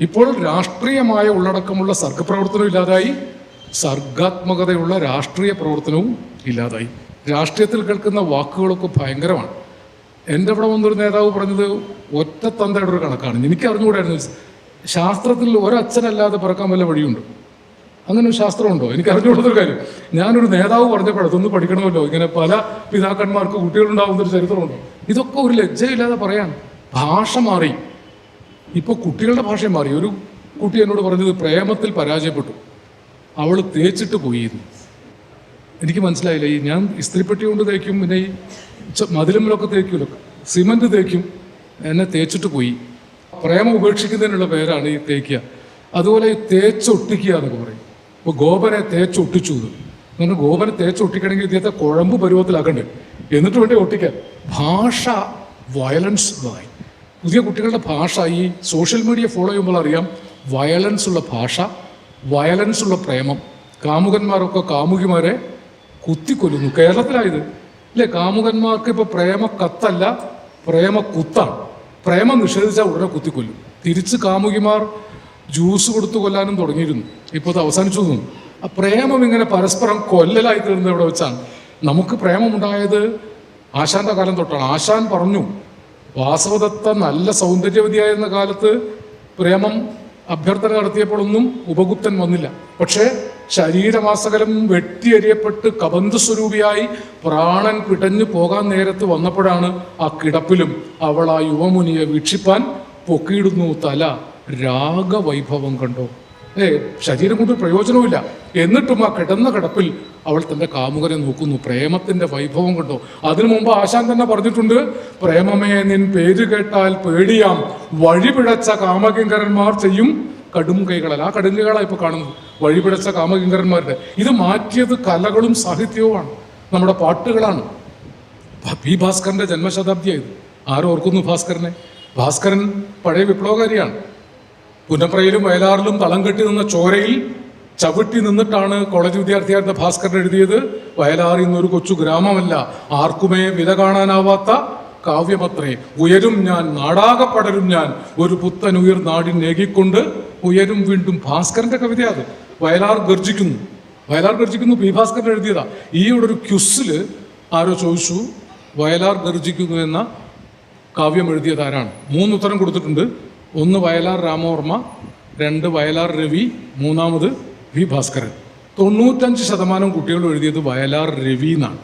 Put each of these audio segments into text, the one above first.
ഇപ്പോൾ രാഷ്ട്രീയമായ ഉള്ളടക്കമുള്ള സർഗപ്രവർത്തനം ഇല്ലാതായി സർഗാത്മകതയുള്ള രാഷ്ട്രീയ പ്രവർത്തനവും ഇല്ലാതായി. രാഷ്ട്രീയത്തിൽ കേൾക്കുന്ന വാക്കുകളൊക്കെ ഭയങ്കരമാണ്. എന്റെ അവിടെ വന്നൊരു നേതാവ് പറഞ്ഞത് ഒറ്റ തന്തയുടെ ഒരു കണക്കാണ്. എനിക്ക് അറിഞ്ഞുകൂടായിരുന്നു ശാസ്ത്രത്തിൽ ഒരച്ഛനല്ലാതെ പിറക്കാൻ വല്ല വഴിയുണ്ട്? അങ്ങനെ ഒരു ശാസ്ത്രമുണ്ടോ? എനിക്ക് അറിഞ്ഞുകൊടുത്തൊരു കാര്യം. ഞാനൊരു നേതാവ് പറഞ്ഞപ്പോൾ അതൊന്ന് പഠിക്കണമല്ലോ. ഇങ്ങനെ പല പിതാക്കന്മാർക്ക് കുട്ടികളുണ്ടാവുന്ന ഒരു ചരിത്രമുണ്ടോ? ഇതൊക്കെ ഒരു ലജ്ജയില്ലാതെ പറയാൻ ഭാഷ മാറി. ഇപ്പോൾ കുട്ടികളുടെ ഭാഷ മാറി. ഒരു കുട്ടി എന്നോട് പറഞ്ഞത് പ്രേമത്തിൽ പരാജയപ്പെട്ടു. അവൾ തേച്ചിട്ട് പോയിരുന്നു. എനിക്ക് മനസ്സിലായില്ല. ഈ ഞാൻ ഇസ്ത്രീപ്പെട്ടി കൊണ്ട് തേക്കും പിന്നെ ഈ മതിലമ്മിലൊക്കെ തേക്കുമല്ലോ സിമന്റ് തേക്കും എന്നെ തേച്ചിട്ട് പോയി. പ്രേമം ഉപേക്ഷിക്കുന്നതിനുള്ള പേരാണ് ഈ തേക്കുക. അതുപോലെ ഈ തേച്ചൊട്ടിക്കുക എന്നൊക്കെ പറയും. ഇപ്പോൾ ഗോപനെ തേച്ചൊട്ടിച്ചു എന്ന്. ഗോപനെ തേച്ചൊട്ടിക്കണമെങ്കിൽ ഇദ്ദേഹത്തെ കുഴമ്പ് പരുവത്തിലാക്കണ്ടേ? എന്നിട്ട് വേണ്ടി ഒട്ടിക്കാൻ? ഭാഷ വയലൻസ് ഉള്ളതായി പുതിയ കുട്ടികളുടെ ഭാഷ ഈ സോഷ്യൽ മീഡിയ ഫോളോ ചെയ്യുമ്പോൾ അറിയാം വയലൻസ് ഉള്ള ഭാഷ വയലൻസ് ഉള്ള പ്രേമം. കാമുകന്മാരൊക്കെ കാമുകിമാരെ കുത്തിക്കൊല്ലുന്നു. കേരളത്തിലായത് അല്ലേ കാമുകന്മാർക്ക് ഇപ്പൊ പ്രേമ കത്തല്ല പ്രേമ കുത്താണ്. പ്രേമം നിഷേധിച്ചാൽ ഉടനെ കുത്തിക്കൊല്ലും. തിരിച്ച് കാമുകിമാർ ജ്യൂസ് കൊടുത്തു കൊല്ലാനും തുടങ്ങിയിരുന്നു. ഇപ്പോൾ അത് അവസാനിച്ചു തോന്നുന്നു. ആ പ്രേമം ഇങ്ങനെ പരസ്പരം കൊല്ലലായി തീർന്നത് ഇവിടെ വെച്ചാണ്? നമുക്ക് പ്രേമമുണ്ടായത് ആശാന്റെ കാലം തൊട്ടാണ്. ആശാൻ പറഞ്ഞു വാസവദത്ത നല്ല സൗന്ദര്യവതിയായിരുന്ന കാലത്ത് പ്രേമം അഭ്യർത്ഥന നടത്തിയപ്പോഴൊന്നും ഉപഗുപ്തൻ വന്നില്ല. പക്ഷേ ശരീരമാസകലം വെട്ടിയെറിയപ്പെട്ട് കബന്ധ സ്വരൂപിയായി പ്രാണൻ പിടഞ്ഞു പോകാൻ നേരത്ത് വന്നപ്പോഴാണ് ആ കിടപ്പിലും അവൾ ആ യുവമുനിയെ വീക്ഷിപ്പാൻ പൊക്കിയിടുന്നു തല രാഗവൈഭവം കണ്ടോ. ഏ ശരീരം കൊണ്ട് പ്രയോജനവുമില്ല. എന്നിട്ടും ആ കിടന്ന കിടപ്പിൽ അവൾ തന്റെ കാമുകരെ നോക്കുന്നു. പ്രേമത്തിന്റെ വൈഭവം കണ്ടോ. അതിനു മുമ്പ് ആശാൻ തന്നെ പറഞ്ഞിട്ടുണ്ട് പ്രേമമേ നിൻ പേര് കേട്ടാൽ പേടിയാം. വഴിപിഴച്ച കാമകിങ്കരന്മാർ ചെയ്യും കടും കൈകളല്ല ആ കടും കൈകളാണ് ഇപ്പൊ കാണുന്നത്. വഴിപിഴച്ച കാമകിങ്കരന്മാരുടെ. ഇത് മാറ്റിയത് കലകളും സാഹിത്യവുമാണ്. നമ്മുടെ പാട്ടുകളാണ്. പി ഭാസ്കരന്റെ ജന്മശതാബ്ദിയായത്. ആരും ഓർക്കുന്നു ഭാസ്കരനെ? ഭാസ്കരൻ പഴയ വിപ്ലവകാരിയാണ്. പുന്നപ്രയിലും വയലാറിലും തളം കെട്ടി നിന്ന ചോരയിൽ ചവിട്ടി നിന്നിട്ടാണ് കോളേജ് വിദ്യാർത്ഥിയായിരുന്ന ഭാസ്കരൻ എഴുതിയത്. വയലാർ ഇന്നൊരു കൊച്ചു ഗ്രാമമല്ല. ആർക്കുമേ വില കാണാനാവാത്ത കാവ്യമത്രേ. ഉയരും ഞാൻ നാടാകെ പടരും ഞാൻ. ഒരു പുത്തൻ ഉയർ നാടിനേകിക്കൊണ്ട് ഉയരും വീണ്ടും ഭാസ്കരന്റെ കവിത അത്. വയലാർ ഗർജിക്കുന്നു. വയലാർ ഗർജിക്കുന്നു പി ഭാസ്കരൻ എഴുതിയതാ. ഈ ഇവിടെ ഒരു ക്യുസിൽ ആരോ ചോദിച്ചു വയലാർ ഗർജിക്കുന്നു എന്ന കാവ്യം എഴുതിയത് ആരാണ്? മൂന്ന് ഉത്തരം കൊടുത്തിട്ടുണ്ട്. ഒന്ന് വയലാർ രാമവർമ്മ രണ്ട് വയലാർ രവി മൂന്നാമത് വി ഭാസ്കരൻ. തൊണ്ണൂറ്റഞ്ച് ശതമാനം കുട്ടികൾ എഴുതിയത് വയലാർ രവി എന്നാണ്.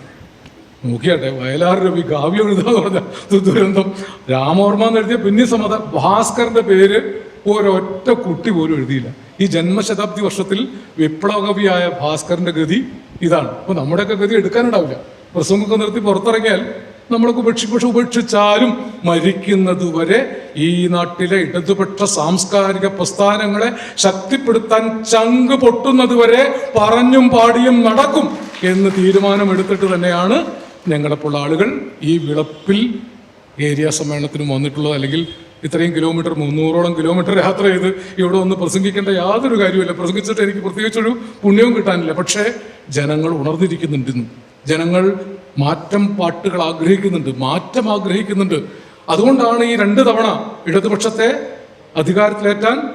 നോക്കിയാട്ടെ വയലാർ രവി കാവ്യം എഴുതാന്ന് പറഞ്ഞ ദുരന്തം. രാമവർമ്മ എന്ന് എഴുതിയ പിന്നെ സമ്മത ഭാസ്കറിന്റെ പേര് ഒരൊറ്റ കുട്ടി പോലും എഴുതിയില്ല. ഈ ജന്മശതാബ്ദി വർഷത്തിൽ വിപ്ലവകവിയായ ഭാസ്കറിന്റെ ഗതി ഇതാണ്. അപ്പൊ നമ്മുടെയൊക്കെ ഗതി എടുക്കാനുണ്ടാവില്ല. പ്രസംഗമൊക്കെ നിർത്തി പുറത്തിറങ്ങിയാൽ നമ്മളൊക്കെ ഉപേക്ഷി പക്ഷെ ഉപേക്ഷിച്ചാലും മരിക്കുന്നത് വരെ ഈ നാട്ടിലെ ഇടതുപക്ഷ സാംസ്കാരിക പ്രസ്ഥാനങ്ങളെ ശക്തിപ്പെടുത്താൻ ചങ്ക് പൊട്ടുന്നത് വരെ പറഞ്ഞും പാടിയും നടക്കും എന്ന് തീരുമാനമെടുത്തിട്ട് തന്നെയാണ് ഞങ്ങളെപ്പോലുള്ള ആളുകൾ ഈ വിളപ്പിൽ ഏരിയ സമ്മേളനത്തിന് വന്നിട്ടുള്ളത്. അല്ലെങ്കിൽ ഇത്രയും കിലോമീറ്റർ മുന്നൂറോളം കിലോമീറ്റർ യാത്ര ചെയ്ത് ഇവിടെ ഒന്ന് പ്രസംഗിക്കേണ്ട യാതൊരു കാര്യമില്ല പ്രസംഗിച്ചിട്ട് എനിക്ക് പ്രത്യേകിച്ചൊരു പുണ്യവും കിട്ടാനില്ല. പക്ഷേ ജനങ്ങൾ ഉണർന്നിരിക്കുന്നുണ്ടെന്നും ജനങ്ങൾ മാറ്റം പാട്ടുകൾ ആഗ്രഹിക്കുന്നുണ്ട് മാറ്റം ആഗ്രഹിക്കുന്നുണ്ട്. അതുകൊണ്ടാണ് ഈ രണ്ട് തവണ ഇടതുപക്ഷത്തെ അധികാരത്തിലേറ്റാൻ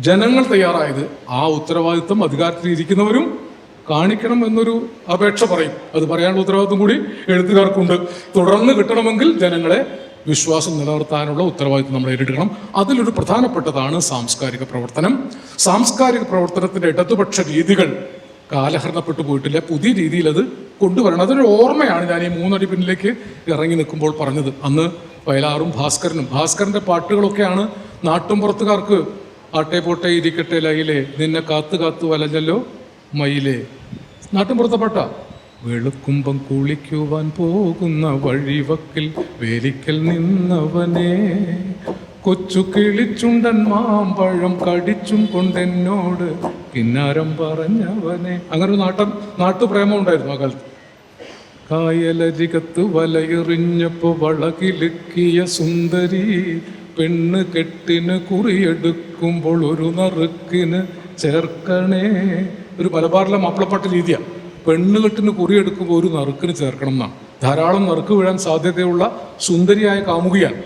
ജനങ്ങൾ തയ്യാറായത്. ആ ഉത്തരവാദിത്വം അധികാരത്തിൽ ഇരിക്കുന്നവരും കാണിക്കണം എന്നൊരു അപേക്ഷ പറയും. അത് പറയാനുള്ള ഉത്തരവാദിത്വം കൂടി എഴുത്തുകാർക്കുണ്ട്. തുടർന്ന് കിട്ടണമെങ്കിൽ ജനങ്ങളെ വിശ്വാസം നിലനിർത്താനുള്ള ഉത്തരവാദിത്വം നമ്മൾ ഏറ്റെടുക്കണം അതിലൊരു പ്രധാനപ്പെട്ടതാണ് സാംസ്കാരിക പ്രവർത്തനം. സാംസ്കാരിക പ്രവർത്തനത്തിന്റെ ഇടതുപക്ഷ രീതികൾ കാലഹരണപ്പെട്ടു പോയിട്ടില്ല പുതിയ രീതിയിൽ അത് കൊണ്ടുവരണം. അതൊരു ഓർമ്മയാണ് ഞാൻ ഈ മൂന്നടി പിന്നിലേക്ക് ഇറങ്ങി നിൽക്കുമ്പോൾ പറഞ്ഞത്. അന്ന് വയലാറും ഭാസ്കരനും ഭാസ്കരന്റെ പാട്ടുകളൊക്കെയാണ് നാട്ടുംപുറത്തുകാർക്ക് ആട്ടെ പോട്ടെ ഇരിക്കട്ടെ ലയിലെ നിന്നെ കാത്തു കാത്തു വലഞ്ഞല്ലോ മയിലേ. നാട്ടുംപുറത്തെ പാട്ട. വെളുക്കുമ്പം കുളിക്കുവാൻ പോകുന്ന വഴിവക്കിൽ വേലിക്കൽ നിന്നവനെ. കൊച്ചു കിളിച്ചുണ്ടൻ മാമ്പഴം കടിച്ചും കൊണ്ടെന്നോട് കിന്നാരം പറഞ്ഞവനെ. അങ്ങനെ ഒരു നാട്ടം നാട്ടുപ്രേമം ഉണ്ടായിരുന്നു ആ കാലത്ത്. കായലരികത്ത് വലയെറിഞ്ഞപ്പോ വളകിലുക്കിയ സുന്ദരി പെണ്ണ് കെട്ടിന് കുറിയെടുക്കുമ്പോൾ ഒരു നറുക്കിന് ചേർക്കണേ. ഒരു മലബാറിലെ മാപ്പിളപ്പാട്ട് രീതിയാണ് പെണ്ണ് കെട്ടിന് കുറിയെടുക്കുമ്പോൾ ഒരു നറുക്കിന് ചേർക്കണം എന്നാണ് ധാരാളം നറുക്ക് വീഴാൻ സാധ്യതയുള്ള സുന്ദരിയായ കാമുകിയാണ്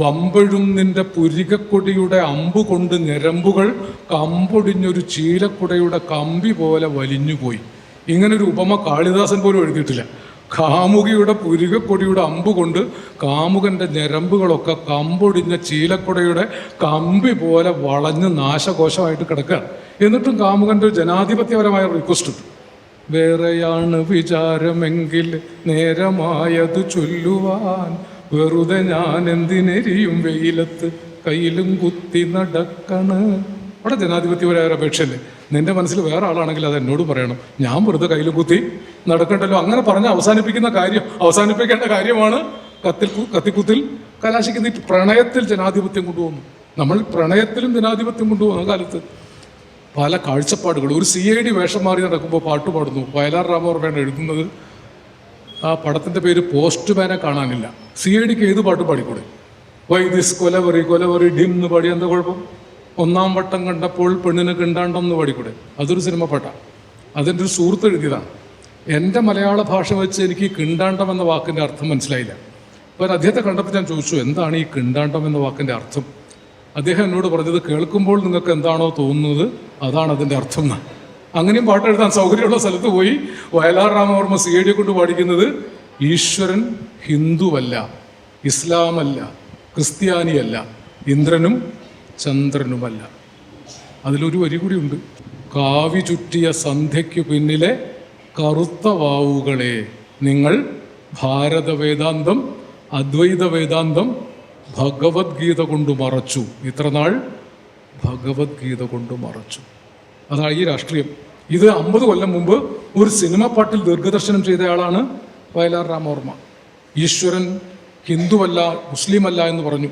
വമ്പഴും നിന്റെ പുരികക്കൊടിയുടെ അമ്പു കൊണ്ട് ഞരമ്പുകൾ കമ്പൊടിഞ്ഞൊരു ചീലക്കുടയുടെ കമ്പി പോലെ വലിഞ്ഞുപോയി. ഇങ്ങനൊരു ഉപമ കാളിദാസൻ പോലും എഴുതിയിട്ടില്ല. കാമുകിയുടെ പുരികക്കൊടിയുടെ അമ്പ് കൊണ്ട് കാമുകന്റെ ഞരമ്പുകളൊക്കെ കമ്പൊടിഞ്ഞ ചീലക്കുടയുടെ കമ്പി പോലെ വളഞ്ഞ് നാശകോശമായിട്ട് കിടക്കുകയാണ്. എന്നിട്ടും കാമുകന്റെ ഒരു ജനാധിപത്യപരമായ റിക്വസ്റ്റ് ഉണ്ട്. വേറെയാണ് വിചാരമെങ്കിൽ നേരമായത് ചൊല്ലുവാൻ വെറുതെ ഞാൻ എന്തിനെരിയും വെയിലത്ത് കയ്യിലും കുത്തി നടക്കണ്. അവിടെ ജനാധിപത്യപരമായ അപേക്ഷയല്ലേ? നിന്റെ മനസ്സിൽ വേറെ ആളാണെങ്കിൽ അത് എന്നോട് പറയണം. ഞാൻ വെറുതെ കയ്യിൽ കുത്തി നടക്കണ്ടല്ലോ. അങ്ങനെ പറഞ്ഞ് അവസാനിപ്പിക്കുന്ന കാര്യം അവസാനിപ്പിക്കേണ്ട കാര്യമാണ് കത്തിൽ കത്തിക്കുത്തിൽ കലാശിക്കുന്ന പ്രണയത്തിൽ ജനാധിപത്യം കൊണ്ടുപോകുന്നു. നമ്മൾ പ്രണയത്തിലും ജനാധിപത്യം കൊണ്ടുപോകുന്ന കാലത്ത്. പല കാഴ്ചപ്പാടുകൾ. ഒരു സി ഐ ഡി വേഷം മാറി നടക്കുമ്പോൾ പാട്ട് പാടുന്നു. വയലാർ രാമവർമ്മയാണ് എഴുതുന്നത്. ആ പടത്തിന്റെ പേര് പോസ്റ്റ്മാനെ കാണാനില്ല. സി ഐ ഡിക്ക് ഏത് പാട്ട് പാടിക്കൂടെ? വൈദിസ് കൊലവറി കൊലവറി ഡിം എന്ന് പാടി എന്താ കുഴപ്പം? ഒന്നാം വട്ടം കണ്ടപ്പോൾ പെണ്ണിന് കിണ്ടാണ്ടെന്ന് പാടിക്കൂടെ? അതൊരു സിനിമ പാട്ടാണ് അതിന്റെ ഒരു സുഹൃത്ത് എഴുതിയതാണ്. എന്റെ മലയാള ഭാഷ വെച്ച് എനിക്ക് കിണ്ടാണ്ടം എന്ന വാക്കിന്റെ അർത്ഥം മനസ്സിലായില്ല. അപ്പോൾ അദ്ദേഹത്തെ കണ്ടപ്പോൾ ഞാൻ ചോദിച്ചു എന്താണ് ഈ കിണ്ടാണ്ടം എന്ന വാക്കിന്റെ അർത്ഥം? അദ്ദേഹം എന്നോട് പറഞ്ഞത് കേൾക്കുമ്പോൾ നിങ്ങൾക്ക് എന്താണോ തോന്നുന്നത് അതാണ് അതിന്റെ അർത്ഥം. എന്ന് അങ്ങനെയും പാട്ട് എഴുതാൻ സൗകര്യമുള്ള സ്ഥലത്ത് പോയി വയലാർ രാമവർമ്മ സി ഡി കൊണ്ട് പാടിക്കുന്നത് ഈശ്വരൻ ഹിന്ദുവല്ല ഇസ്ലാമല്ല ക്രിസ്ത്യാനിയല്ല ഇന്ദ്രനും ചന്ദ്രനുമല്ല. അതിലൊരു വരി കൂടി ഉണ്ട് കാവി ചുറ്റിയ സന്ധ്യയ്ക്കു പിന്നിലെ കറുത്ത വാവുകളെ നിങ്ങൾ ഭാരത വേദാന്തം അദ്വൈത വേദാന്തം ഭഗവത്ഗീത കൊണ്ട് മറച്ചു. ഇത്ര നാൾ ഭഗവത്ഗീത കൊണ്ട് മറച്ചു. അതാണ് ഈ രാഷ്ട്രീയം. ഇത് അമ്പത് കൊല്ലം മുമ്പ് ഒരു സിനിമ പാട്ടിൽ ദീർഘദർശനം ചെയ്തയാളാണ് വയലാർ രാമവർമ്മ. ഈശ്വരൻ ഹിന്ദുവല്ല മുസ്ലിമല്ല എന്ന് പറഞ്ഞു.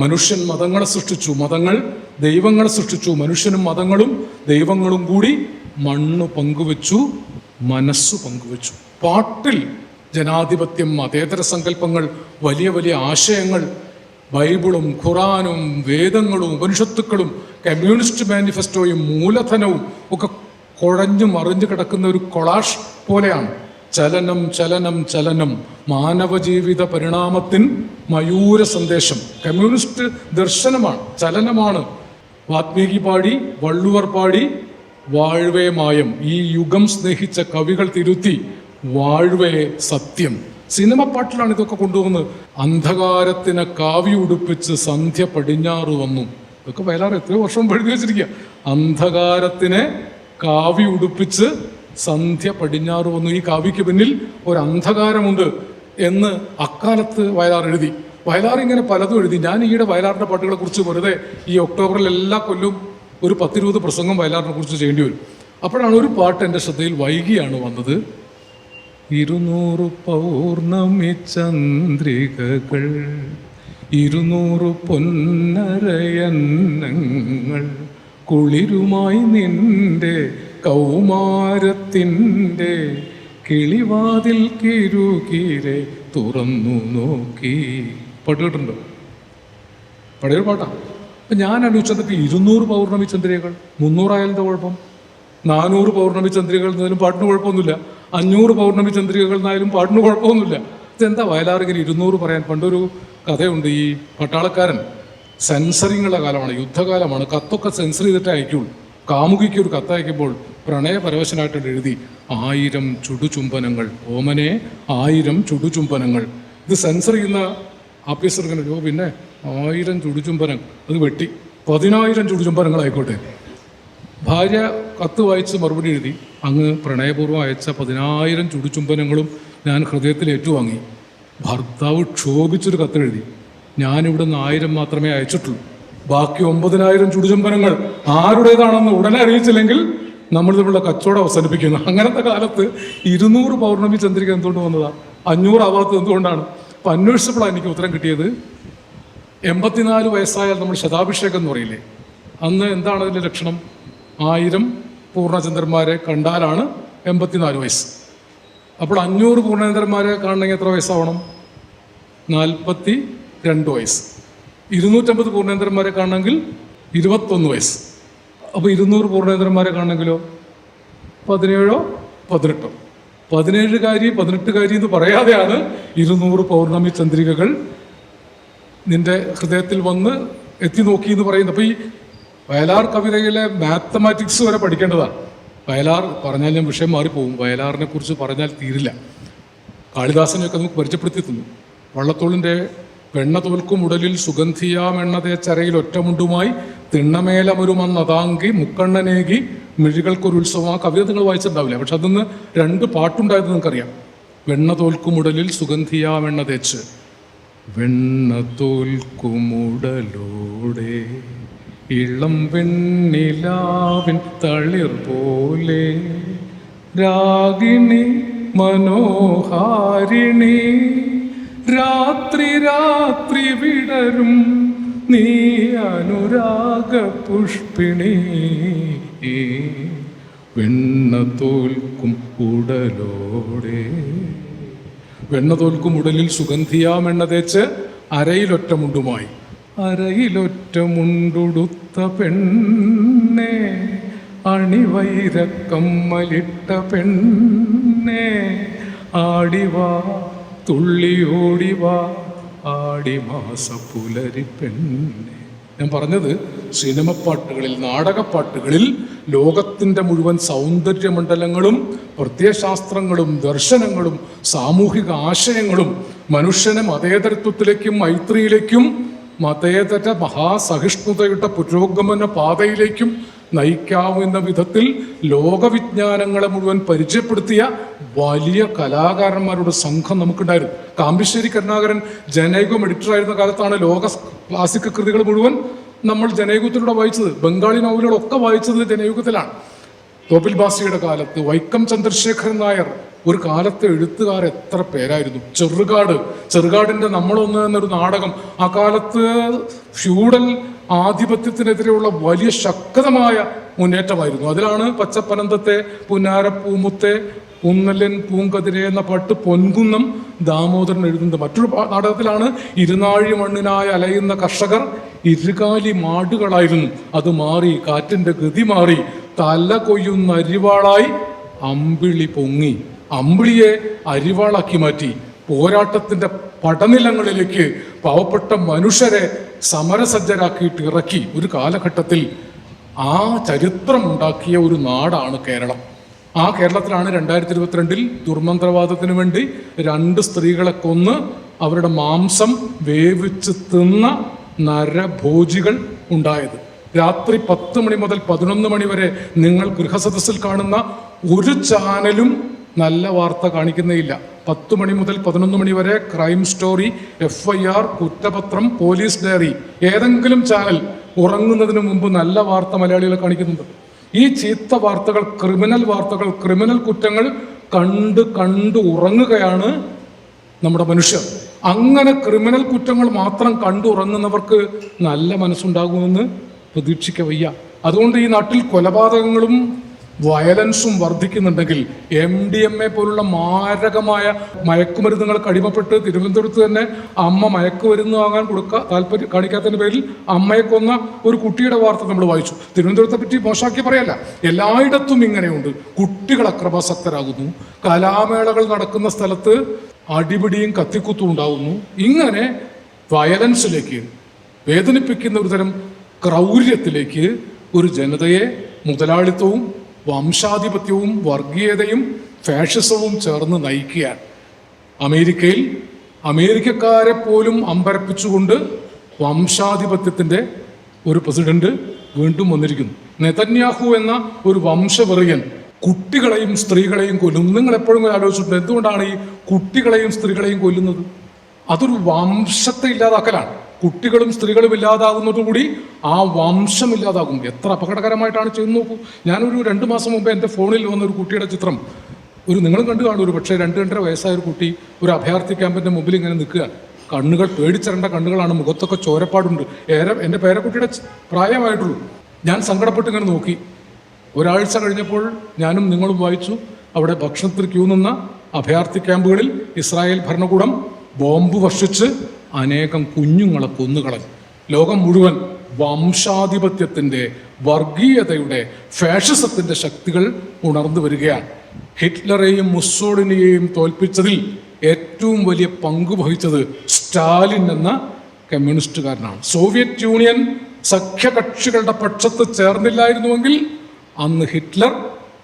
മനുഷ്യൻ മതങ്ങളെ സൃഷ്ടിച്ചു. മതങ്ങൾ ദൈവങ്ങളെ സൃഷ്ടിച്ചു. മനുഷ്യനും മതങ്ങളും ദൈവങ്ങളും കൂടി മണ്ണ് പങ്കുവച്ചു മനസ്സ് പങ്കുവച്ചു. പാട്ടിൽ ജനാധിപത്യം മതേതര സങ്കല്പങ്ങൾ വലിയ വലിയ ആശയങ്ങൾ ബൈബിളും ഖുറാനും വേദങ്ങളും ഉപനിഷത്തുക്കളും കമ്മ്യൂണിസ്റ്റ് മാനിഫെസ്റ്റോയും മൂലധനവും ഒക്കെ കുഴഞ്ഞു മറിഞ്ഞു കിടക്കുന്ന ഒരു കൊളാഷ് പോലെയാണ്. ചലനം ചലനം ചലനം. മാനവജീവിത പരിണാമത്തിൻ മയൂര സന്ദേശം. കമ്മ്യൂണിസ്റ്റ് ദർശനമാണ് ചലനമാണ്. വാത്മീകി പാടി വള്ളുവർ പാടി വാഴ്വേ മായം. ഈ യുഗം സ്നേഹിച്ച കവികൾ തിരുത്തി വാഴ്വേ സത്യം. സിനിമ പാട്ടിലാണ് ഇതൊക്കെ കൊണ്ടുപോകുന്നത്. അന്ധകാരത്തിന് കാവി ഉടുപ്പിച്ച് സന്ധ്യ പടിഞ്ഞാറ് വന്നു. ഇതൊക്കെ വയലാർ എത്രയോ വർഷം എഴുതി വെച്ചിരിക്കുക. അന്ധകാരത്തിനെ കാവി ഉടുപ്പിച്ച് സന്ധ്യ പടിഞ്ഞാറ് വന്നു. ഈ കാവ്യയ്ക്ക് പിന്നിൽ ഒരു എന്ന് അക്കാലത്ത് വയലാർ എഴുതി. വയലാർ ഇങ്ങനെ പലതും എഴുതി. ഞാൻ ഈയിടെ വയലാറിന്റെ പാട്ടുകളെ കുറിച്ച് വെറുതെ ഈ ഒക്ടോബറിൽ എല്ലാ കൊല്ലവും ഒരു പത്തിരുപത് പ്രസംഗം വയലാറിനെ കുറിച്ച് ചെയ്യേണ്ടി വരും. അപ്പോഴാണ് ഒരു പാട്ട് എന്റെ ശ്രദ്ധയിൽ വൈകിയാണ് വന്നത്. ഇരുന്നൂറ് പൗർണമി ചന്ദ്രികകൾ ഇരുന്നൂറ് പൊന്നരയന്നങ്ങൾ കുളിരുമായി നിന്റെ കൗമാരത്തിന്റെ കിളിവാതിൽ കിരുകിരെ തുറന്നു നോക്കി. പാട്ട് പടയൊരു പാട്ടാ. അപ്പം ഞാൻ ആലോചിച്ചതൊക്കെ ഇരുന്നൂറ് പൗർണമി ചന്ദ്രികകൾ മുന്നൂറായാലും എന്താ കുഴപ്പം നാനൂറ് പൗർണമി ചന്ദ്രികകൾ എന്നാലും പാട്ടിന് കുഴപ്പമൊന്നുമില്ല. അഞ്ഞൂറ് പൗർണമി ചന്ദ്രികകൾ എന്നായാലും പാട്ടിന് കുഴപ്പമൊന്നുമില്ല. ഇതെന്താ വയലാറിങ്ങനെ ഇരുന്നൂറ് പറയാൻ? പണ്ടൊരു കഥയുണ്ട് ഈ പട്ടാളക്കാരൻ. സെൻസറിങ്ങുള്ള കാലമാണ് യുദ്ധകാലമാണ്. കത്തൊക്കെ സെൻസർ ചെയ്തിട്ട് അയക്കുള്ളൂ. കാമുകിക്ക് ഒരു കത്ത് അയക്കുമ്പോൾ പ്രണയപരവശനായിട്ട് എഴുതി ആയിരം ചുടുചുംബനങ്ങൾ. ഓമനെ ആയിരം ചുടുചുംബനങ്ങൾ. ഇത് സെൻസർ ചെയ്യുന്ന ആഫീസർ ഇങ്ങനെ പിന്നെ ആയിരം ചുടുചുംബനം. അത് വെട്ടി. പതിനായിരം ചുടുചുംബനങ്ങളായിക്കോട്ടെ. ഭാര്യ കത്ത് വായിച്ച് മറുപടി എഴുതി. അങ്ങ് പ്രണയപൂർവം അയച്ച പതിനായിരം ചുടുചുംബനങ്ങളും ഞാൻ ഹൃദയത്തിൽ ഏറ്റുവാങ്ങി. ഭർത്താവ് ക്ഷോഭിച്ചൊരു കത്ത് എഴുതി ഞാനിവിടെ നിന്ന് ആയിരം മാത്രമേ അയച്ചിട്ടുള്ളൂ. ബാക്കി ഒമ്പതിനായിരം ചുടുചുംബനങ്ങൾ ആരുടേതാണെന്ന് ഉടനെ അറിയിച്ചില്ലെങ്കിൽ നമ്മൾ തമ്മിലുള്ള കച്ചവടം അവസാനിപ്പിക്കുന്നു. അങ്ങനത്തെ കാലത്ത് ഇരുന്നൂറ് പൗർണമി ചന്ദ്രിക എന്തുകൊണ്ട് വന്നതാ? അഞ്ഞൂറ് ആവാത്തത് എന്തുകൊണ്ടാണ്? അപ്പം അന്വേഷിച്ചപ്പോഴാണ് എനിക്ക് ഉത്തരം കിട്ടിയത്. എൺപത്തിനാല് വയസ്സായാൽ നമ്മൾ ശതാഭിഷേകം എന്ന് പറയില്ലേ? അന്ന് എന്താണ് അതിന്റെ ലക്ഷണം? ആയിരം പൂർണചന്ദ്രന്മാരെ കണ്ടാലാണ് എൺപത്തിനാല് വയസ്സ്. അപ്പോൾ അഞ്ഞൂറ് പൂർണചന്ദ്രന്മാരെ കാണണമെങ്കിൽ എത്ര വയസ്സാവണം? നാൽപ്പത്തി രണ്ട് വയസ്സ്. ഇരുന്നൂറ്റമ്പത് പൂർണചന്ദ്രന്മാരെ കാണണമെങ്കിൽ ഇരുപത്തൊന്ന് വയസ്സ്. അപ്പോൾ ഇരുന്നൂറ് പൂർണേതരന്മാരെ കാണണമെങ്കിലോ പതിനേഴോ? പതിനെട്ടോ. പതിനേഴുകാരി പതിനെട്ടുകാരി എന്ന് പറയാതെയാണ് ഇരുന്നൂറ് പൗർണമി ചന്ദ്രികകൾ നിന്റെ ഹൃദയത്തിൽ വന്ന് എത്തി നോക്കി എന്ന് പറയുന്നത്. അപ്പോൾ ഈ വയലാർ കവിതയിലെ മാത്തമാറ്റിക്സ് വരെ പഠിക്കേണ്ടതാണ് വയലാർ പറഞ്ഞാൽ ഞാൻ വിഷയം മാറിപ്പോകും. വയലാറിനെ കുറിച്ച് പറഞ്ഞാൽ തീരില്ല. കാളിദാസനെയൊക്കെ നമുക്ക് പരിചയപ്പെടുത്തി തന്നു. വള്ളത്തോളിന്റെ വെണ്ണ തോൽക്കും ഉടലിൽ സുഗന്ധിയാമെണ്ണ തേച്ചരയിൽ ഒറ്റമുണ്ടുമായി തിണ്ണമേലമൊരുമന്നതാങ്കി മുക്കണ്ണനേകി മിഴികൾക്കൊരു ഉത്സവം. ആ കവിത നിങ്ങൾ വായിച്ചിട്ടുണ്ടാവില്ല? പക്ഷെ അതിന്ന് രണ്ട് പാട്ടുണ്ടായത് നിങ്ങൾക്കറിയാം. വെണ്ണ തോൽക്കും ഉടലിൽ സുഗന്ധിയാമെണ്ണ തേച്ച്. വെണ്ണ തോൽക്കുമുടലോടെ ഇളം വെണ്ണിലാവിൻ തളിർ പോലെ രാഗിണി മനോഹാരിണി രാത്രി രാത്രി വിടരും നീ അനുരാഗ പുഷ്പിണി. വെണ്ണ തോൽക്കും ഉടലോടെ. വെണ്ണ തോൽക്കും ഉടലിൽ സുഗന്ധിയാമെണ്ണ തേച്ച് അരയിലൊറ്റമുണ്ടുമായി. അരയിലൊറ്റമുണ്ടുടുത്ത പെണ്ണെ അണിവൈരക്കമ്മലിട്ട പെണ്ണെ ആടിവാ തുള്ളിയോടിവാ ആടി മാസ പുലരി പെണ്ണെ. ഞാൻ പറഞ്ഞത് സിനിമ പാട്ടുകളിൽ നാടകപ്പാട്ടുകളിൽ ലോകത്തിന്റെ മുഴുവൻ സൗന്ദര്യമണ്ഡലങ്ങളും പ്രത്യയശാസ്ത്രങ്ങളും ദർശനങ്ങളും സാമൂഹിക ആശയങ്ങളും മനുഷ്യനെ മതേതരത്വത്തിലേക്കും മൈത്രിയിലേക്കും മതേതര മഹാസഹിഷ്ണുതയുടെ പുരോഗമന പാതയിലേക്കും നയിക്കാവുന്ന വിധത്തിൽ ലോകവിജ്ഞാനങ്ങളെ മുഴുവൻ പരിചയപ്പെടുത്തിയ വലിയ കലാകാരന്മാരുടെ സംഘം നമുക്കുണ്ടായിരുന്നു. കാമ്പിശ്ശേരി കരുണാകരൻ ജനൈകം എഡിറ്ററായിരുന്ന കാലത്താണ് ലോക ക്ലാസിക് കൃതികൾ മുഴുവൻ നമ്മൾ ജനയുഗത്തിലൂടെ വായിച്ചത്. ബംഗാളി നോവലുകളൊക്കെ വായിച്ചത് ജനയുഗത്തിലാണ് തോപ്പിൽ ബാസിയുടെ കാലത്ത് വൈക്കം ചന്ദ്രശേഖരൻ നായർ ഒരു കാലത്തെ എഴുത്തുകാർ എത്ര പേരായിരുന്നു. ചെറുകാട് ചെറുകാടിന്റെ നമ്മളൊന്ന് എന്നൊരു നാടകം. ആ കാലത്ത് ഫ്യൂഡൽ ആധിപത്യത്തിനെതിരെയുള്ള വലിയ ശക്തമായ മുന്നേറ്റമായിരുന്നു. അതിലാണ് പച്ചപ്പനന്തത്തെ പുന്നാരപ്പൂമുത്തെ ഉന്നലൻ പൂങ്കതിരെ എന്ന പാട്ട് പൊൻകുന്നം ദാമോദരൻ എഴുതുന്നത്. മറ്റൊരു നാടകത്തിലാണ് ഇരുനാഴി മണ്ണിനായി അലയുന്ന കർഷകർ ഇരുകാലി മാടുകളായിരുന്നു. അത് മാറി കാറ്റിന്റെ ഗതി മാറി തല കൊയ്യുന്ന അരിവാളായി അമ്പിളി പൊങ്ങി. അമ്പിളിയെ അരിവാളാക്കി മാറ്റി. പോരാട്ടത്തിന്റെ പടനിലങ്ങളിലേക്ക് പാവപ്പെട്ട മനുഷ്യരെ സമരസജ്ജരാക്കിയിട്ട് ഇറക്കി ഒരു കാലഘട്ടത്തിൽ ആ ചരിത്രം ഉണ്ടാക്കിയ ഒരു നാടാണ് കേരളം. ആ കേരളത്തിലാണ് രണ്ടായിരത്തി ഇരുപത്തിരണ്ടിൽ ദുർമന്ത്രവാദത്തിന് വേണ്ടി രണ്ട് സ്ത്രീകളെ കൊന്ന് അവരുടെ മാംസം വേവിച്ച് തിന്ന നരഭോജികൾ ഉണ്ടായത്. രാത്രി പത്ത് മണി മുതൽ പതിനൊന്ന് മണി വരെ നിങ്ങൾ ഗൃഹസദസ്സിൽ കാണുന്ന ഒരു ചാനലും നല്ല വാർത്ത കാണിക്കുന്നേയില്ല. പത്ത് മണി മുതൽ പതിനൊന്ന് മണി വരെ crime story F I R കുറ്റപത്രം പോലീസ് ഡയറി ഏതെങ്കിലും ചാനൽ ഉറങ്ങുന്നതിന് മുമ്പ് നല്ല വാർത്ത മലയാളികളെ കാണിക്കുന്നുണ്ട്. ഈ ചീത്ത വാർത്തകൾ ക്രിമിനൽ വാർത്തകൾ ക്രിമിനൽ കുറ്റങ്ങൾ കണ്ട് കണ്ട് ഉറങ്ങുകയാണ് നമ്മുടെ മനുഷ്യർ. അങ്ങനെ ക്രിമിനൽ കുറ്റങ്ങൾ മാത്രം കണ്ടുറങ്ങുന്നവർക്ക് നല്ല മനസ്സുണ്ടാകുമെന്ന് പ്രതീക്ഷിക്കവയ്യ അതുകൊണ്ട് ഈ നാട്ടിൽ കൊലപാതകങ്ങളും വയലൻസും വർദ്ധിക്കുന്നുണ്ടെങ്കിൽ എം ഡി എം എ പോലുള്ള മാരകമായ മയക്കുമരുന്നുകൾ കടിമപ്പെട്ട് തിരുവനന്തപുരത്ത് തന്നെ അമ്മ മയക്കുമരുന്ന് വാങ്ങാൻ കൊടുക്ക താല്പര്യം കാണിക്കാത്തതിന്റെ പേരിൽ അമ്മയെ കൊന്ന ഒരു കുട്ടിയുടെ വാർത്ത നമ്മൾ വായിച്ചു. തിരുവനന്തപുരത്തെ പറ്റി മോശമാക്കി പറയല്ല. എല്ലായിടത്തും ഇങ്ങനെയുണ്ട്. കുട്ടികൾ അക്രമാസക്തരാകുന്നു. കലാമേളകൾ നടക്കുന്ന സ്ഥലത്ത് അടിപിടിയും കത്തിക്കുത്തും ഉണ്ടാകുന്നു ഇങ്ങനെ വയലൻസിലേക്ക് വേദനിപ്പിക്കുന്ന ഒരു തരം ക്രൗര്യത്തിലേക്ക് ഒരു ജനതയെ മുതലാളിത്തവും വംശാധിപത്യവും വർഗീയതയും ഫാഷിസവും ചേർന്ന് നയിക്കുകയാണ്. അമേരിക്കയിൽ അമേരിക്കക്കാരെ പോലും അമ്പരപ്പിച്ചുകൊണ്ട് വംശാധിപത്യത്തിന്റെ ഒരു പ്രസിഡന്റ് വീണ്ടും വന്നിരിക്കുന്നു. നെതന്യാഹു എന്ന ഒരു വംശവെറിയൻ കുട്ടികളെയും സ്ത്രീകളെയും കൊല്ലുന്നു. നിങ്ങൾ എപ്പോഴും ആലോചിച്ചിട്ടുണ്ട്? എന്തുകൊണ്ടാണ് ഈ കുട്ടികളെയും സ്ത്രീകളെയും കൊല്ലുന്നത്? അതൊരു വംശത്തെ ഇല്ലാതാക്കലാണ്. കുട്ടികളും സ്ത്രീകളും ഇല്ലാതാകുന്നതോടുകൂടി ആ വംശം ഇല്ലാതാകും. എത്ര അപകടകരമായിട്ടാണ് ചെയ്യുന്നത് നോക്കൂ. ഞാനൊരു രണ്ട് മാസം മുമ്പ് എന്റെ ഫോണിൽ വന്ന ഒരു കുട്ടിയുടെ ചിത്രം ഒരു നിങ്ങളും കണ്ടു കാണും. ഒരു പക്ഷേ രണ്ട് രണ്ടര വയസ്സായ ഒരു കുട്ടി ഒരു അഭയാർത്ഥി ക്യാമ്പിന്റെ മുമ്പിൽ ഇങ്ങനെ നിൽക്കുക. കണ്ണുകൾ പേടിച്ചിരണ്ട കണ്ണുകളാണ്. മുഖത്തൊക്കെ ചോരപ്പാടുണ്ട്. ഏറെ എന്റെ പേരക്കുട്ടിയുടെ പ്രായമായിട്ടുള്ളൂ. ഞാൻ സങ്കടപ്പെട്ട് ഇങ്ങനെ നോക്കി. ഒരാഴ്ച കഴിഞ്ഞപ്പോൾ ഞാനും നിങ്ങളും വായിച്ചു. അവിടെ ഭക്ഷണത്തിൽ ക്യൂ നിന്ന അഭയാർത്ഥി ക്യാമ്പുകളിൽ ഇസ്രായേൽ ഭരണകൂടം ബോംബ് വർഷിച്ച് അനേകം കുഞ്ഞുങ്ങളെ കൊന്നുകളഞ്ഞു. ലോകം മുഴുവൻ വംശാധിപത്യത്തിന്റെ വർഗീയതയുടെ ഫാഷിസത്തിന്റെ ശക്തികൾ ഉണർന്നു വരികയാണ്. ഹിറ്റ്ലറെയും മുസോളിനിയെയും തോൽപ്പിച്ചതിൽ ഏറ്റവും വലിയ പങ്ക് വഹിച്ചത് സ്റ്റാലിൻ എന്ന കമ്മ്യൂണിസ്റ്റുകാരനാണ്. സോവിയറ്റ് യൂണിയൻ സഖ്യകക്ഷികളുടെ പക്ഷത്ത് ചേർന്നില്ലായിരുന്നുവെങ്കിൽ അന്ന് ഹിറ്റ്ലർ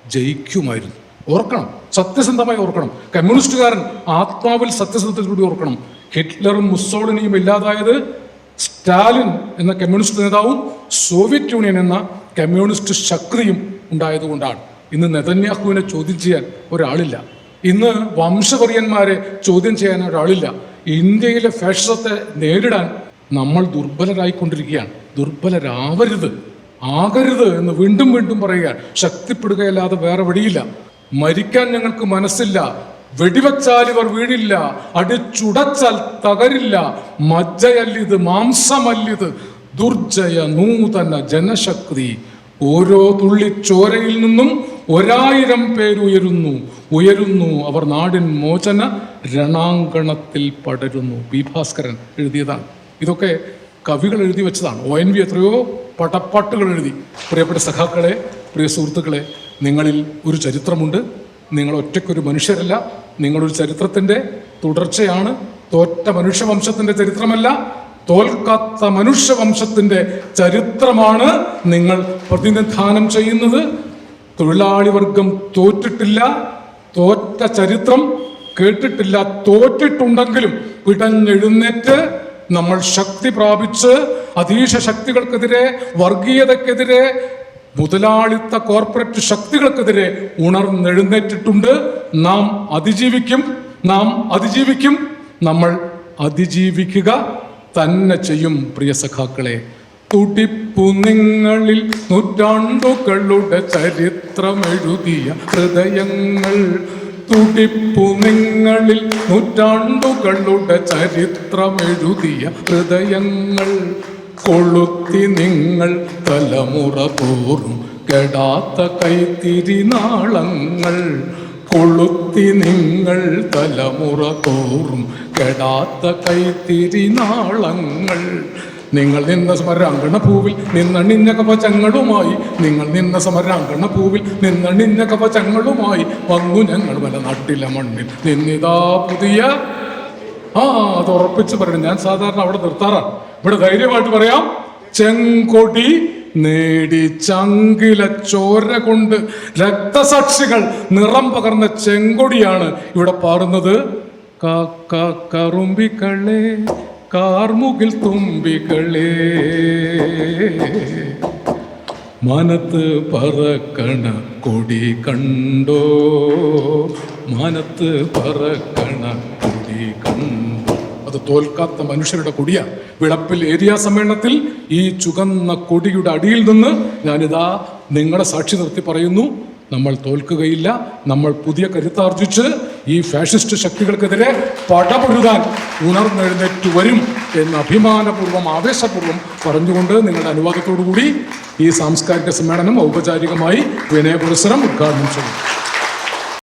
ജയിക്കുമായിരുന്നു. ഓർക്കണം സത്യസന്ധമായി ഓർക്കണം. കമ്മ്യൂണിസ്റ്റുകാരൻ ആത്മാവിൽ സത്യസന്ധതയോടെ ഓർക്കണം. ഹിറ്റ്ലറും മുസോളിനിയും ഇല്ലാതായത് സ്റ്റാലിൻ എന്ന കമ്മ്യൂണിസ്റ്റ് നേതാവും സോവിയറ്റ് യൂണിയൻ എന്ന കമ്മ്യൂണിസ്റ്റ് ശക്തിയും ഉണ്ടായതുകൊണ്ടാണ്. ഇന്ന് നെതന്യാഹുവിനെ ചോദ്യം ചെയ്യാൻ ഒരാളില്ല. ഇന്ന് വംശപര്യന്മാരെ ചോദ്യം ചെയ്യാൻ ഒരാളില്ല. ഇന്ത്യയിലെ ഫാഷിസത്തെ നേരിടാൻ നമ്മൾ ദുർബലരായിക്കൊണ്ടിരിക്കുകയാണ്. ദുർബലരാവരുത്. ആകരുത് എന്ന് വീണ്ടും വീണ്ടും പറയുക ശക്തിപ്പെടുകയല്ലാതെ വേറെ വഴിയില്ല. മരിക്കാൻ ഞങ്ങൾക്ക് മനസ്സില്ല. വെടിവച്ചാൽ ഇവർ വീഴില്ല അടിച്ചുടച്ചാൽ തകരില്ല. മജ്ജയല്ലിത് മാംസമല്ലിത് ദുർജയ നൂതന ജനശക്തി. ഓരോ തുള്ളി ചോരയിൽ നിന്നും ഒരായിരം പേരുയരുന്നു ഉയരുന്നു. അവർ നാടിൻ മോചന രണാങ്കണത്തിൽ പടരുന്നു. പി. ഭാസ്കരൻ എഴുതിയതാണ്. ഇതൊക്കെ കവികൾ എഴുതി വെച്ചതാണ്. ഒ എൻ വി എത്രയോ പടപ്പാട്ടുകൾ എഴുതി. പ്രിയപ്പെട്ട സഖാക്കളെ പ്രിയ സുഹൃത്തുക്കളെ നിങ്ങളിൽ ഒരു ചരിത്രമുണ്ട്. നിങ്ങൾ ഒറ്റയ്ക്കൊരു മനുഷ്യരല്ല. നിങ്ങളൊരു ചരിത്രത്തിന്റെ തുടർച്ചയാണ്. തോറ്റ മനുഷ്യവംശത്തിന്റെ ചരിത്രമല്ല തോൽക്കാത്ത മനുഷ്യവംശത്തിന്റെ ചരിത്രമാണ് നിങ്ങൾ പ്രതിനിധാനം ചെയ്യുന്നത്. തൊഴിലാളി വർഗം തോറ്റിട്ടില്ല തോറ്റ ചരിത്രം കേട്ടിട്ടില്ല തോറ്റിട്ടുണ്ടെങ്കിലും പിടഞ്ഞെഴുന്നേറ്റ് നമ്മൾ ശക്തി പ്രാപിച്ച് അധീശ ശക്തികൾക്കെതിരെ വർഗീയതക്കെതിരെ മുതലാളിത്ത കോർപ്പറേറ്റ് ശക്തികൾക്കെതിരെ ഉണർന്നെഴുന്നേറ്റിട്ടുണ്ട്. നാം അതിജീവിക്കും നാം അതിജീവിക്കും നമ്മൾ അതിജീവിക്കുക തന്നെ ചെയ്യും പ്രിയ സഖാക്കളെ. തുടിപ്പു നിങ്ങളിൽ നൂറ്റാണ്ടുകളുടെ ചരിത്രമെഴുതിയ ഹൃദയങ്ങൾ തുടിപ്പു നിങ്ങളിൽ നൂറ്റാണ്ടുകളുടെ ചരിത്രമെഴുതിയ ഹൃദയങ്ങൾ കൊളുത്തി നിങ്ങൾ തലമുറ തോറും കെടാത്ത കൈത്തിരിനാളങ്ങൾ കൊളുത്തി നിങ്ങൾ തലമുറ തോറും. കെടാത്ത കൈത്തിരിനാളങ്ങൾ. നിങ്ങൾ നിന്ന സമരാങ്കണ പൂവിൽ നിന്നണിഞ്ഞ കവചങ്ങളുമായി. നിങ്ങൾ നിന്ന സമരാങ്കണ പൂവിൽ നിന്നണിഞ്ഞ കവചങ്ങളുമായി. വന്നു ഞങ്ങൾ വല നാട്ടിലെ മണ്ണിൽ നിന്നിതാ പുതിയ ആ അത് ഉറപ്പിച്ച് പറയണം. ഞാൻ സാധാരണ അവിടെ നിർത്താറാണ് ഇവിടെ ധൈര്യമായിട്ട് പറയാം. ചെങ്കൊടി നേടി ചങ്കില ചോര കൊണ്ട് രക്തസാക്ഷികൾ നിറം പകർന്ന ചെങ്കൊടിയാണ് ഇവിടെ പാടുന്നത്. കറുമ്പിക്കളെ കാർമുകിൽ തുമ്പികളെ. മനത്ത് പറക്കണ കൊടി കണ്ടോ? മനത്ത് പറക്കണ കൊടി കണ്ടോ? തോൽക്കാത്ത മനുഷ്യരുടെ കൊടിയാണ്. വിളപ്പിൽ ഏരിയ സമ്മേളനത്തിൽ? ഈ ചുകന്ന കൊടിയുടെ അടിയിൽ നിന്ന് ഞാനിതാ നിങ്ങളെ സാക്ഷി നിർത്തി പറയുന്നു നമ്മൾ തോൽക്കുകയില്ല നമ്മൾ പുതിയ കരുത്താർജിച്ച് ഈ ഫാഷിസ്റ്റ് ശക്തികൾക്കെതിരെ പടപൊഴുതാൻ ഉണർന്നെഴുന്നേറ്റ് വരും എന്ന് അഭിമാനപൂർവം ആവേശപൂർവം പറഞ്ഞുകൊണ്ട് നിങ്ങളുടെ അനുവാദത്തോടു കൂടി ഈ സാംസ്കാരിക സമ്മേളനം ഔപചാരികമായി വിനയപുരസരം ഉദ്ഘാടനം ചെയ്യും